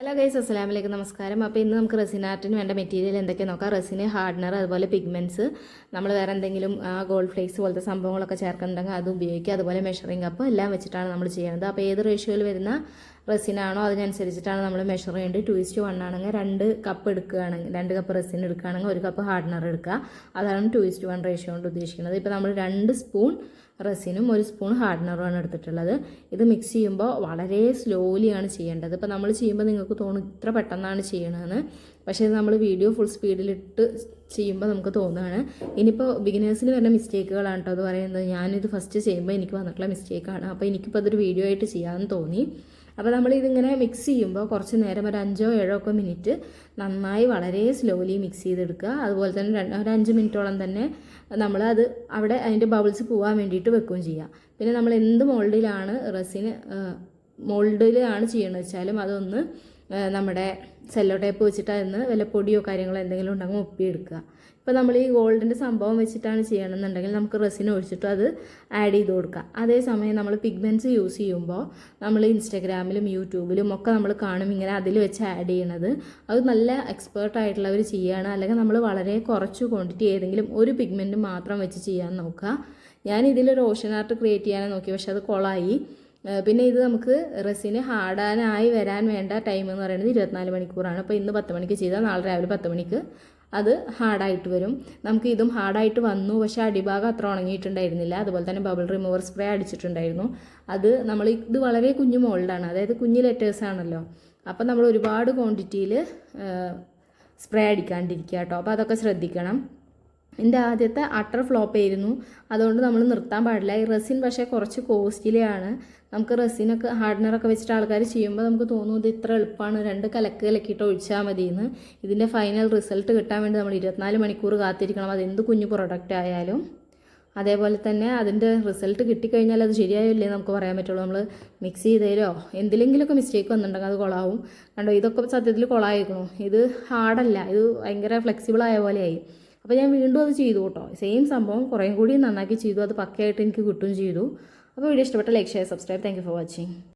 Hello guys അസ്സലാമു അലൈക്കും നമസ്കാരം. അപ്പോൾ ഇന്ന് നമുക്ക് റെസിനാർട്ടിന് വേണ്ട മെറ്റീരിയൽ എന്തൊക്കെ നോക്കാം? റെസിന് ഹാർഡ്നർ അതുപോലെ പിഗ്മെന്റ്സ് നമ്മൾ വേറെ എന്തെങ്കിലും ആ ഗോൾഡ് ഫ്ലേക്സ് പോലത്തെ സംഭവങ്ങളൊക്കെ ചേർക്കുന്നുണ്ടെങ്കിൽ അത് ഉപയോഗിക്കുക. അതുപോലെ മെഷറിംഗ് കപ്പ് എല്ലാം വെച്ചിട്ടാണ് നമ്മൾ ചെയ്യുന്നത് അപ്പോൾ ഏത് റേഷ്യോയിൽ വരുന്ന റെസിനാണോ അതിനനുസരിച്ചിട്ടാണ് നമ്മൾ മെഷർ ചെയ്യേണ്ടത്. ടു ഇസ്റ്റ് വൺ ആണെങ്കിൽ രണ്ട് കപ്പ് എടുക്കുകയാണെങ്കിൽ രണ്ട് കപ്പ് റെസിൻ എടുക്കുകയാണെങ്കിൽ ഒരു കപ്പ് ഹാർഡ്നർ എടുക്കുക. അതാണ് ടു ഇസ്റ്റ് വൺ റേഷ്യോ കൊണ്ട് ഉദ്ദേശിക്കുന്നത്. ഇപ്പോൾ നമ്മൾ രണ്ട് സ്പൂൺ റെസിനും ഒരു സ്പൂൺ ഹാർഡ്നറുമാണ് എടുത്തിട്ടുള്ളത്. ഇത് മിക്സ് ചെയ്യുമ്പോൾ വളരെ സ്ലോലിയാണ് ചെയ്യേണ്ടത്. ഇപ്പോൾ നമ്മൾ ചെയ്യുമ്പോൾ നിങ്ങൾക്ക് തോന്നും ഇത്ര പെട്ടെന്നാണ് ചെയ്യണതെന്ന്. പക്ഷേ നമ്മൾ വീഡിയോ ഫുൾ സ്പീഡിലിട്ട് ചെയ്യുമ്പോൾ നമുക്ക് തോന്നുകയാണ്. ഇനിയിപ്പോൾ ബിഗിനേഴ്സിന് വരുന്ന മിസ്റ്റേക്കുകളാണ് കേട്ടോ അത് പറയുന്നത്. ഞാനിത് ഫസ്റ്റ് ചെയ്യുമ്പോൾ എനിക്ക് വന്നിട്ടുള്ള മിസ്റ്റേക്കാണ് അപ്പോൾ എനിക്കിപ്പോൾ അതൊരു വീഡിയോ ആയിട്ട് ചെയ്യാമെന്ന് തോന്നി. അപ്പോൾ നമ്മൾ ഇതിങ്ങനെ മിക്സ് ചെയ്യുമ്പോൾ കുറച്ച് നേരം ഒരു അഞ്ചോ ഏഴോ ഒക്കെ മിനിറ്റ് നന്നായി വളരെ സ്ലോലി മിക്സ് ചെയ്തെടുക്കുക. അതുപോലെ തന്നെ ഒരു അഞ്ച് മിനിറ്റോളം തന്നെ നമ്മൾ അത് അവിടെ അതിന്റെ ബബിൾസ് പോകാൻ വേണ്ടിയിട്ട് വെക്കുകയും ചെയ്യുക പിന്നെ നമ്മൾ എന്ത് മോൾഡിലാണ് റസിന് മോൾഡിലാണ് ചെയ്യണമെന്ന് വെച്ചാലും അതൊന്ന് നമ്മുടെ സെല്ലോ ടേപ്പ് വെച്ചിട്ട് അതിന് വല്ല പൊടിയോ കാര്യങ്ങളോ എന്തെങ്കിലും ഉണ്ടെങ്കിൽ ഒപ്പിയെടുക്കുക. ഇപ്പോൾ നമ്മൾ ഈ ഗോൾഡിന്റെ സംഭവം വെച്ചിട്ടാണ് ചെയ്യണമെന്നുണ്ടെങ്കിൽ നമുക്ക് റെസിൻ ഒഴിച്ചിട്ട് അത് ആഡ് ചെയ്ത് കൊടുക്കുക. അതേസമയം നമ്മൾ പിഗ്മെന്റ്സ് യൂസ് ചെയ്യുമ്പോൾ നമ്മൾ ഇൻസ്റ്റഗ്രാമിലും യൂട്യൂബിലും ഒക്കെ നമ്മൾ കാണും ഇങ്ങനെ അതിൽ വെച്ച് ആഡ് ചെയ്യണത്. അത് നല്ല എക്സ്പേർട്ട് ആയിട്ടുള്ളവർ ചെയ്യുകയാണ്. അല്ലെങ്കിൽ നമ്മൾ വളരെ കുറച്ച് ക്വാണ്ടിറ്റി ഏതെങ്കിലും ഒരു പിഗ്മെന്റ് മാത്രം വെച്ച് ചെയ്യാൻ നോക്കുക. ഞാൻ ഇതിലൊരു ഓഷൻ ആർട്ട് ക്രിയേറ്റ് ചെയ്യാനാണ് നോക്കി പക്ഷെ അത് കൊളായി. പിന്നെ ഇത് നമുക്ക് റെസിന് ഹാർഡാനായി വരാൻ വേണ്ട ടൈം എന്ന് പറയുന്നത് ഇരുപത്തിനാല് മണിക്കൂറാണ്. അപ്പോൾ ഇന്ന് പത്ത് മണിക്ക് ചെയ്താൽ നാളെ രാവിലെ പത്ത് മണിക്ക് അത് ഹാർഡായിട്ട് വരും. നമുക്ക് ഇതും ഹാർഡായിട്ട് വന്നു. പക്ഷേ അടിഭാഗം അത്ര ഉണങ്ങിയിട്ടുണ്ടായിരുന്നില്ല. അതുപോലെ തന്നെ ബബിൾ റിമൂവർ സ്പ്രേ അടിച്ചിട്ടുണ്ടായിരുന്നു. അത് നമ്മൾ ഇത് വളരെ കുഞ്ഞു മോൾഡാണ്. അതായത് കുഞ്ഞു ലെറ്റേഴ്സ് ആണല്ലോ. അപ്പം നമ്മൾ ഒരുപാട് ക്വാണ്ടിറ്റിയിൽ സ്പ്രേ അടിക്കാണ്ടിരിക്കുക കേട്ടോ. അപ്പോൾ അതൊക്കെ ശ്രദ്ധിക്കണം. എന്റെ ആദ്യത്തെ അട്ടർ ഫ്ലോപ്പ് ആയിരുന്നു. അതുകൊണ്ട് നമ്മൾ നിർത്താൻ പാടില്ല. ഈ റെസിൻ പക്ഷേ കുറച്ച് കോസ്റ്റ്ലിയാണ് നമുക്ക് റെസിനൊക്കെ ഹാർഡ്നറൊക്കെ വെച്ചിട്ട് ആൾക്കാർ ചെയ്യുമ്പോൾ നമുക്ക് തോന്നും ഇത് ഇത്ര എളുപ്പമാണ് രണ്ട് കലക്ക് കലക്കിയിട്ട് ഒഴിച്ചാൽ മതിയെന്ന് ഇതിന്റെ ഫൈനൽ റിസൾട്ട് കിട്ടാൻ വേണ്ടി നമ്മൾ ഇരുപത്തിനാല് മണിക്കൂർ കാത്തിരിക്കണം. അത് എന്ത് കുഞ്ഞു പ്രൊഡക്റ്റ് ആയാലും. അതേപോലെ തന്നെ അതിന്റെ റിസൾട്ട് കിട്ടിക്കഴിഞ്ഞാൽ അത് ശരിയായില്ലേ നമുക്ക് പറയാൻ പറ്റുള്ളൂ. നമ്മൾ മിക്സ് ചെയ്തതിലോ എന്തിലെങ്കിലുമൊക്കെ മിസ്റ്റേക്ക് വന്നിട്ടുണ്ടെങ്കിൽ അത് കൊളാവും. കണ്ടോ ഇതൊക്കെ സത്യത്തിൽ കൊളായിരിക്കണു ഇത് ഹാർഡല്ല ഇത് ഭയങ്കര ഫ്ലെക്സിബിൾ ആയ പോലെയായി. അപ്പോൾ ഞാൻ വീണ്ടും അത് ചെയ്തു കേട്ടോ. സെയിം സംഭവം കുറേ കൂടി നന്നാക്കി ചെയ്തു. അത് പക്കയായിട്ട് എനിക്ക് കിട്ടുകയും ചെയ്തു. അപ്പോൾ വീഡിയോ ഇഷ്ടപ്പെട്ട like share subscribe thank for watching